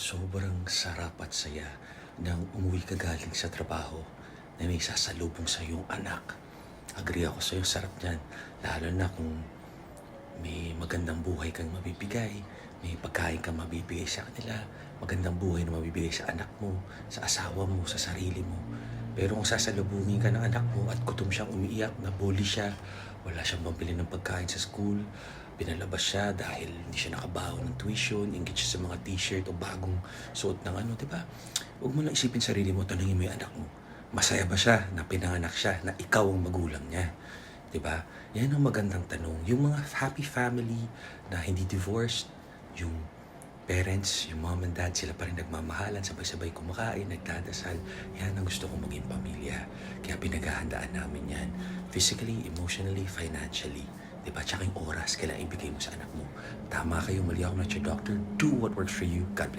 sobrang sarap at saya nang umuwi ka galing sa trabaho na may sasalubong sa iyong anak. Agree ako sa iyo, sarap niyan. Lalo na kung may magandang buhay kang mabibigay, may pagkain kang mabibigay sa kanila, magandang buhay na mabibigay sa anak mo, sa asawa mo, sa sarili mo. Pero kung sasalubungin ka ng anak mo at gutom siyang umiiyak, nabully siya, wala siyang pambili ng pagkain sa school, pinalabas siya dahil hindi siya nakabaho ng tuition, ingit siya sa mga t-shirt o bagong suot ng ano, di ba? Huwag mo lang isipin sarili mo, tanungin mo yung anak mo. Masaya ba siya na pinanganak siya, na ikaw ang magulang niya? 'di ba? Yan ang magandang tanong. Yung mga happy family na hindi divorced, yung parents, yung mom and dad, sila pa rin nagmamahalan, sabay-sabay kumakain, nagdadasal. Yan ang gusto kong maging pamilya. Kaya pinaghahandaan namin yan. Physically, emotionally, financially. Di ba? Tsaka yung oras, kailangan ibigay mo sa anak mo. Tama kayo, mali ako na your doctor. Do what works for you. God bless.